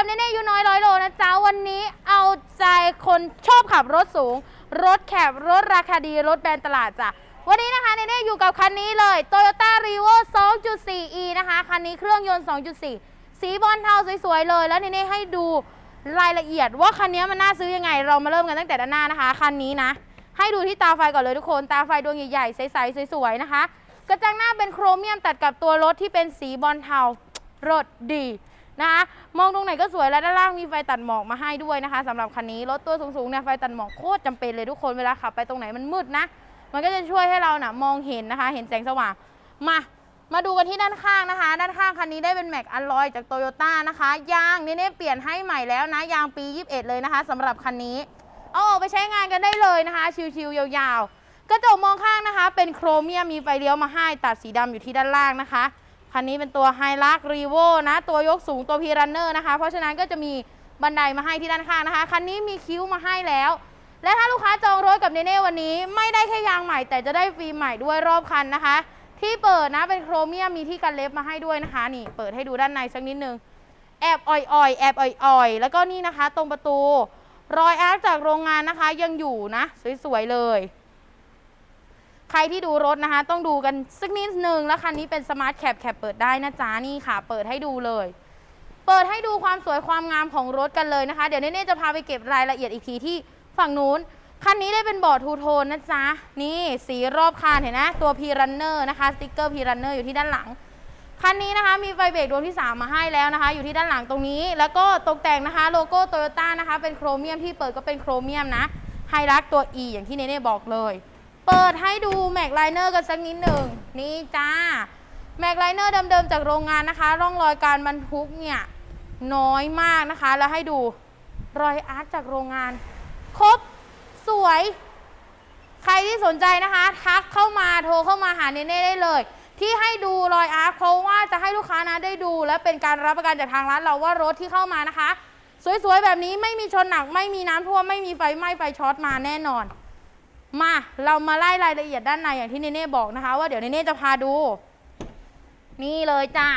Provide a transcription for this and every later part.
กับเนเน่ยูน้อยร้อยโลนะจ๊ะวันนี้เอาใจคนชอบขับรถสูง รถแคบรถราคาดีรถแบรนด์ตลาดจ้ะวันนี้นะคะเนเน่อยู่กับคันนี้เลย Toyota r e v o 2.4e นะคะ คันนี้เครื่องยนต์ 2.4 สีบอลเทาสวยๆเลย แล้วเนเน่ให้ดูรายละเอียดว่าคันนี้มันน่าซื้อยังไง เรามาเริ่มกันตั้งแต่ด้านหน้านะคะ คันนี้นะ ให้ดูที่ตาไฟก่อนเลยทุกคน ตาไฟดวงใหญ่ๆใสๆสวยๆนะคะ กระจังหน้าเป็นโครเมียมตัดกับตัวรถที่เป็นสีบอลเทารถดี นะคะมองตรงไหนก็สวยและด้านล่างมีไฟตัดหมอกมาให้ด้วยนะคะสำหรับคันนี้รถตัวสูงๆเนี่ยไฟตัดหมอกโคตรจำเป็นเลยทุกคนเวลาขับไปตรงไหนมันมืดนะ มันก็จะช่วยให้เรานะ่ะมองเห็นนะคะ เห็นแสงสว่างมามาดูกันที่ด้านข้างนะคะ ด้านข้างคันนี้ได้เป็นแม็กอลลอยจากโตโยต้านะคะ ยางนี่เนี่ยเปลี่ยนให้ใหม่แล้วนะ ยางปี 21 เลยนะคะสำหรับคันนี้ เอาออกไปใช้งานกันได้เลยนะคะ ชิวๆยาวๆ กระจกมองข้างนะคะ เป็นโครเมียมมีไฟเลี้ยวมาให้ตัดสีดำอยู่ที่ด้านล่างนะคะ คันนี้เป็นตัวไฮลักรีโวนะ ตัวยกสูงตัวพีรันเนอร์นะคะ เพราะฉะนั้นก็จะมีบันไดมาให้ที่ด้านข้างนะคะ คันนี้มีคิ้วมาให้แล้ว และถ้าลูกค้าจองรถกับเนเน่วันนี้ ไม่ได้แค่ยางใหม่ แต่จะได้ฟิล์มใหม่ด้วยรอบคันนะคะ ที่เปิดนะเป็นโครเมียมมีที่กันเล็บมาให้ด้วยนะคะ นี่เปิดให้ดูด้านในสักนิดนึงแอบอ่อยๆแอบอ่อยๆ แล้วก็นี่นะคะ ตรงประตู รอยอาร์คจากโรงงานนะคะยังอยู่นะ สวยๆเลย ใครที่ดูรถนะคะ ต้องดูกันสักนิดนึงแล้วคันนี้เป็นสมาร์ทแคปแคปเปิดได้นะจ๊ะนี่ค่ะ เปิดให้ดูเลย เปิดให้ดูความสวยความงามของรถกันเลยนะคะ เดี๋ยวเน่จะพาไปเก็บรายละเอียดอีกทีที่ฝั่งนู้นคันนี้ได้เป็นบอร์ดทูโทนนะจ๊ะ นี่สีรอบคานเห็นนะ ตัวพีรันเนอร์นะคะสติ๊กเกอร์พีรันเนอร์อยู่ที่ด้านหลัง คันนี้นะคะมีไฟเบรกดวงที่ 3 มาให้แล้วนะคะ อยู่ที่ด้านหลังตรงนี้ แล้วก็ตกแต่งนะคะโลโก้โตโยต้านะคะ เป็นโครเมียมที่เปิดก็เป็นโครเมียมนะไฮรักตัว E อย่างที่เนเน่บอกเลย เปิดให้ดูแม็กไลเนอร์กันสักนิดหนึ่งนี่จ้าแม็กไลเนอร์เดิมๆจากโรงงานนะคะ ร่องรอยการบรรทุกเนี่ยน้อยมากนะคะ แล้วให้ดูรอยอาร์ตจากโรงงาน ครบสวย ใครที่สนใจนะคะ ทักเข้ามาโทรเข้ามาหาเนเน่ได้เลย ที่ให้ดูรอยอาร์ตเพราะว่าจะให้ลูกค้านะได้ดู และเป็นการรับประกันจากทางร้านเราว่ารถที่เข้ามานะคะ สวยๆแบบนี้ไม่มีชนหนักไม่มีน้ำท่วมไม่มีไฟไหม้ไฟช็อตมาแน่นอน มาเรามาไล่รายละเอียดด้านในอย่างที่เนเน่บอกนะคะ ว่าเดี๋ยวเนเน่จะพาดู นี่เลยจ้า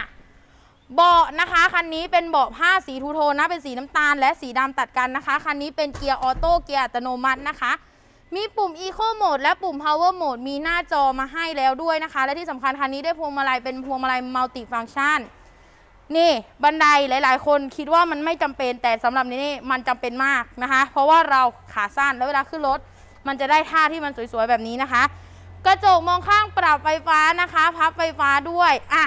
เบาะนะคะคันนี้เป็นเบาะผ้าสีทูโทนนะเป็นสีน้ำตาล และสีดำตัดกันนะคะคันนี้เป็นเกียร์ออโต้เกียร์อัตโนมัตินะคะ มีปุ่ม Eco Mode และปุ่ม Power Mode มีหน้าจอมาให้แล้วด้วยนะคะ และที่สำคัญคันนี้ได้พวงมาลัยเป็นพวงมาลัยมัลติฟังชันนี่บันไดหลาย ๆ คนคิดว่ามันไม่จำเป็นแต่สำหรับนี่นี่มันจำเป็นมากนะคะ เพราะว่าเราขาสั้นแล้วเวลาขึ้นรถ มันจะได้ท่าที่มันสวยๆแบบนี้นะคะ กระจกมองข้างปรับไฟฟ้านะคะ พับไฟฟ้าด้วยอะ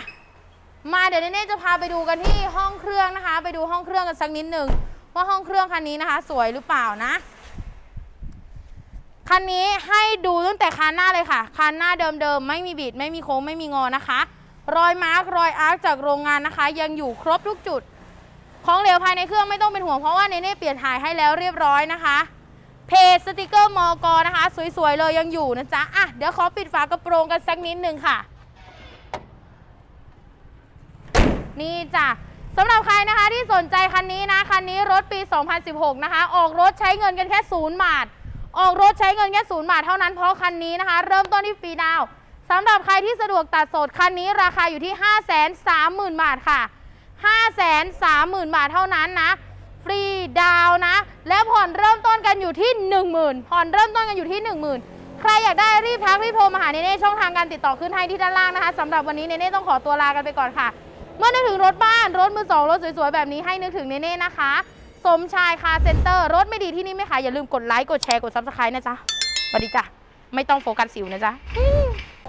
มาเดี๋ยวเน่จะพาไปดูกันที่ห้องเครื่องนะคะ ไปดูห้องเครื่องกันสักนิดหนึ่งว่าห้องเครื่องคันนี้นะคะ สวยหรือเปล่านะคันนี้ให้ดูตั้งแต่คันหน้าเลยค่ะคันหน้าเดิมๆไม่มีบิด ไม่มีโค้งไม่มีงอนะคะ รอยมาร์กรอยอาร์คจากโรงงานนะคะ ยังอยู่ครบทุกจุด ของเหลวภายในเครื่องไม่ต้องเป็นห่วงเพราะว่าเนเน่เปลี่ยนถ่ายให้แล้วเรียบร้อยนะคะ เพจสติกเกอร์มอกนะคะ สวยๆเลยยังอยู่นะจ๊ะอะเดี๋ยวขอปิดฝากระโปรงกันสักนิดนึงค่ะ นี่จ้ะสำหรับใครนะคะที่สนใจคันนี้นะคันนี้รถปี 2016 นะคะ ออกรถใช้เงินกันแค่ศูนย์บาท ออกรถใช้เงินแค่ศูนย์บาทเท่านั้นเพราะคันนี้นะคะ เริ่มต้นที่ฟรีดาวสำหรับใครที่สะดวกตัดสดคันนี้ราคาอยู่ที่ 530,000 บาทค่ะ 530,000 บาทเท่านั้นนะ ฟรีดาวนะ กันอยู่ที่ 10,000ผ่อนเริ่มต้นกันอยู่ที่ 10,000 ใครอยากได้รีบทักรีบโทรมาหาเนเน่ช่องทางการติดต่อขึ้นให้ที่ด้านล่างนะคะสำหรับวันนี้เนเน่ต้องขอตัวลากันไปก่อนค่ะ เมื่อนึกถึงรถบ้านรถมือสองรถสวยๆแบบนี้ให้นึกถึงเนเน่นะคะ สมชายคาเซ็นเตอร์รถไม่ดีที่นี่ไม่ขายอย่าลืมกดไลค์กดแชร์กดซับสไครต์นะจ๊ะสวัสดีจ้ะไม่ต้องโฟกัสสิวนะจ๊ะ